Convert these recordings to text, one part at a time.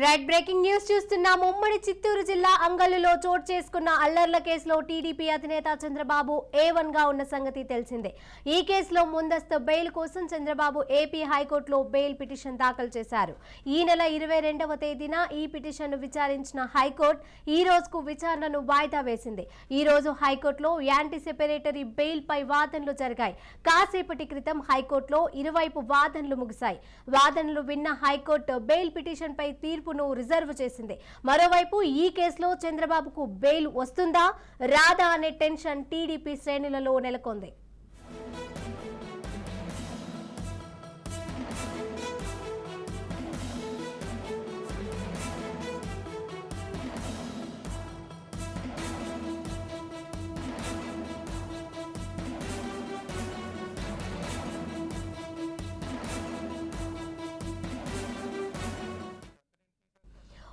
Right breaking news చూస్తున్నాం ఉమ్మడి చిత్తూరు జిల్లా అంగల్లులో చోటు చేసుకున్న అల్లర్ల కేసులో టీడీపీ అధినేత చంద్రబాబు ఏ వన్గా ఉన్న సంగతి తెలిసిందే. ఈ కేసులో ముందస్తు బెయిల్ కోసం చంద్రబాబు ఏపీ హైకోర్టులో బెయిల్ పిటిషన్ దాఖలు చేశారు. ఈ నెల ఇరవై రెండవ తేదీన ఈ పిటిషన్ను విచారించిన హైకోర్టు ఈ రోజుకు విచారణను వాయిదా వేసింది. ఈ రోజు హైకోర్టులో యాంటీ సెపరేటరీ బెయిల్ పై వాదనలు జరిగాయి. కాసేపటి క్రితం హైకోర్టులో ఇరువైపు వాదనలు ముగిశాయి. వాదనలు విన్న హైకోర్టు బెయిల్ పిటిషన్ పై తీర్పును రిజర్వ్ చేసింది. మరోవైపు ఈ కేసులో చంద్రబాబుకు బెయిల్ వస్తుందా? రాదా అనే టెన్షన్ టీడీపీ శ్రేణులలో నెలకొంది.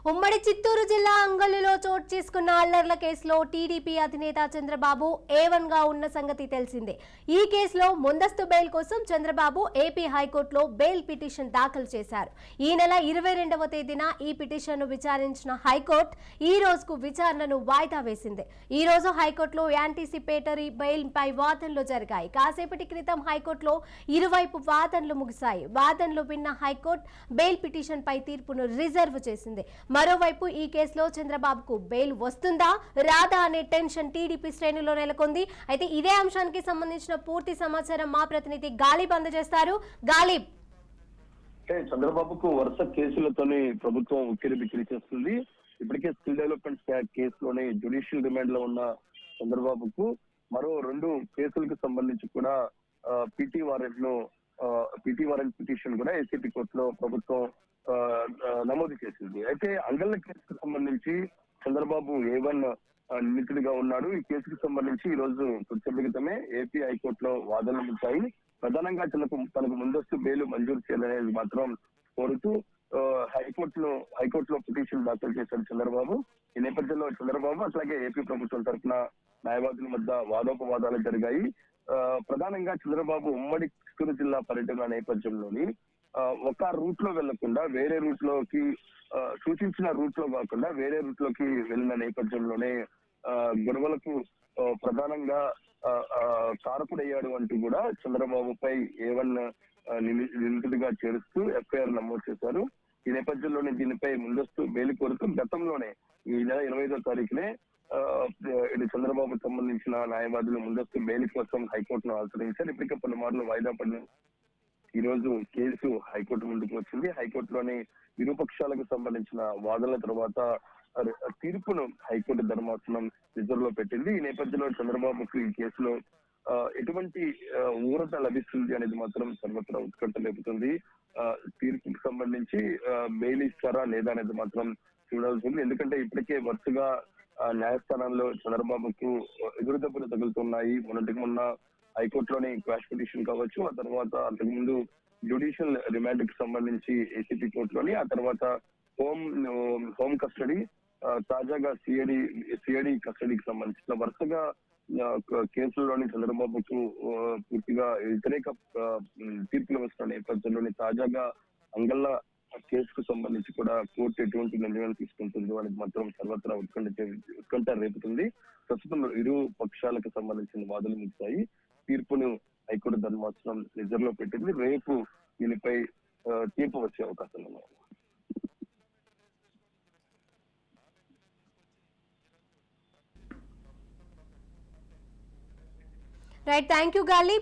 ఉమ్మడి చిత్తూరు జిల్లా అంగల్లులో చోటు చేసుకున్న అల్లర్ల కేసులో టీడీపీ అధినేత చంద్రబాబు ఏవన్గా ఉన్న సంగతి తెలిసిందే. ఈ కేసులో ముందస్తు బెయిల్ కోసం చంద్రబాబు ఏపీ హైకోర్టులో బెయిల్ పిటిషన్ దాఖలు చేశారు. ఈ నెల ఇరవై రెండవ తేదీన ఈ పిటిషన్ను విచారించిన హైకోర్టు ఈ రోజుకు విచారణను వాయిదా వేసింది. ఈ రోజు హైకోర్టులో యాంటిసిపేటరీ బెయిల్ పై వాదనలు జరిగాయి. కాసేపటి క్రితం హైకోర్టులో ఇరువైపు వాదనలు ముగిశాయి. వాదనలు విన్న హైకోర్టు బెయిల్ పిటిషన్ పై తీర్పును రిజర్వ్ చేసింది. మరోవైపు ఈ కేసులో చంద్రబాబుకు బెయిల్ వస్తుందా రాదా అనే టెన్షన్ టీడీపీ శ్రేణుల్లో నెలకొంది. అయితే ఇదే అంశానికి సంబంధించిన పూర్తి సమాచారం మా ప్రతినిధి గాలిబ్ అందజేస్తారు. గాలిబ్. అంటే చంద్రబాబుకు వరుస కేసులతోనే ప్రభుత్వం ఉక్కిరి బిక్కిరి చేస్తుంది. ఇప్పటికే స్కిల్ డెవలప్మెంట్ కేసులోనే కేసులోని జ్యుడిషియల్ రిమాండ్లో ఉన్న చంద్రబాబుకు మరో రెండు కేసులకు సంబంధించి కూడా పిటి వారెంట్ను పిటి వారెంట్ పిటిషన్ కూడా ఏసీపీ కోర్టులో ప్రభుత్వం నమోదు చేసింది. అయితే అంగళ్ళ కేసుకు సంబంధించి చంద్రబాబు ఏ వన్ నిందితుడిగా ఉన్నాడు. ఈ కేసుకు సంబంధించి ఈ రోజు కొంచెం క్రితమే ఏపీ హైకోర్టులో వాదనలు ముచ్చాయి ప్రధానంగా తనకు తనకు ముందస్తు బెయిల్ మంజూరు చేయాలనేది మాత్రం కోరుతూ హైకోర్టులో హైకోర్టులో పిటిషన్ దాఖలు చేశారు చంద్రబాబు. ఈ నేపథ్యంలో చంద్రబాబు అట్లాగే ఏపీ ప్రభుత్వం తరఫున న్యాయవాదుల మధ్య వాదోపవాదాలు జరిగాయి. ఆ, ప్రధానంగా చంద్రబాబు ఉమ్మడి చిత్తూరు జిల్లా పర్యటన నేపథ్యంలోని ఒక రూట్లో వెళ్ళకుండా వేరే రూట్లోకి సూచించిన రూట్లో కాకుండా వేరే రూట్లోకి వెళ్ళిన నేపథ్యంలోనే ఆ, గొడవలకు ప్రధానంగా ఆ, కారకుడయ్యాడు అంటూ కూడా చంద్రబాబుపై ఏ వన్ నిందితుడిగా చేరుస్తూ ఎఫ్ఐఆర్ నమోదు చేశారు. ఈ నేపథ్యంలోనే దీనిపై ముందస్తు బెయిల్ కోరుతూ గతంలోనే ఈ నెల ఇరవై ఐదో తారీఖునే ఆ, ఇది చంద్రబాబు సంబంధించిన న్యాయవాదులు ముందస్తు బెయిల్ కోసం హైకోర్టును ఆశ్రయించారు. ఇప్పటికే పలుమార్లు వాయిదా పడిన ఈ రోజు కేసు హైకోర్టు ముందుకు వచ్చింది. హైకోర్టులోని ఇరుపక్షాలకు సంబంధించిన వాదనల తర్వాత తీర్పును హైకోర్టు ధర్మాసనం రిజర్వ్లో పెట్టింది. ఈ నేపథ్యంలో చంద్రబాబుకు ఈ కేసులో ఎటువంటి ఊరత ఊరట లభిస్తుంది అనేది మాత్రం సర్వత్రా ఉత్కంఠ లేపుతుంది ఆ, తీర్పుకి సంబంధించి ఆ, బెయిల్ ఇస్తారా లేదా అనేది మాత్రం చూడాల్సి ఉంది. ఎందుకంటే ఇప్పటికే వరుసగా న్యాయస్థానంలో న్యాయస్థానాల్లో చంద్రబాబుకు ఎదురుదెబ్బలు తగులుతున్నాయి. మొన్నటికి మొన్న హైకోర్టులోని క్వాష్ పిటిషన్ కావచ్చు ఆ తర్వాత అంతకుముందు జ్యుడిషియల్ రిమాండ్కి సంబంధించి ఏసీపీ కోర్టులోని ఆ తర్వాత హోమ్ హోమ్ కస్టడీ తాజాగా సిఐడి సిఐడి కస్టడీకి సంబంధించిన వరుసగా కేసులోని కేసుల్లోని చంద్రబాబుకు పూర్తిగా వ్యతిరేక తీర్పులు వస్తున్న నేపథ్యంలోని తాజాగా అంగళ్ళ కేసుకు సంబంధించి కూడా కోర్టు ఎటువంటి నిర్ణయాలు తీసుకుంటుందో అనేది మాత్రం సర్వత్రా ఉత్కంఠ ఉత్కంఠ రేపుతుంది. ప్రస్తుతం ఇరు పక్షాలకు సంబంధించిన వాదనలు ముగిశాయి. తీర్పును హైకోర్టు ధర్మాసనం రిజర్వ్లో పెట్టింది. రేపు దీనిపై తీర్పు వచ్చే అవకాశం ఉన్నాయి రైట్ థ్యాంక్ యూ గాలి